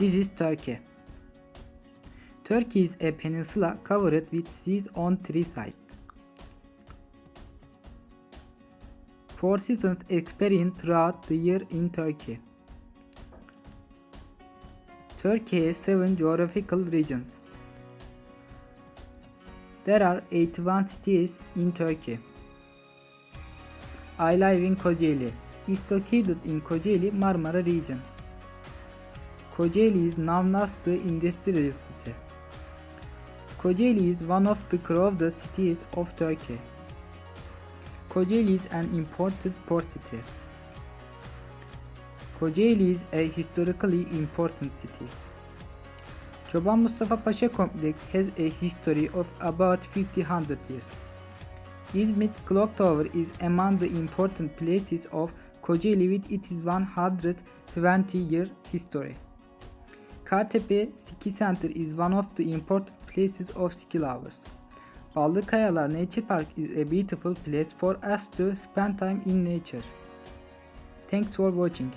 This is Turkey. Turkey is a peninsula covered with seas on three sides. Four seasons experience throughout the year in Turkey. Turkey has seven geographical regions. There are 81 cities in Turkey. I live in Kocaeli. It's located in Kocaeli, Marmara region. Kocaeli is the industrial city. Kocaeli is one of the crowded cities of Turkey. Kocaeli is an important port city. Kocaeli is a historically important city. Çoban Mustafa Paşa Complex has a history of about 50-100 years. İzmit Clock Tower is among the important places of Kocaeli with its 120 year history. Kartepe Ski Center is one of the important places of ski lovers. Ballı Kayalar Nature Park is a beautiful place for us to spend time in nature. Thanks for watching.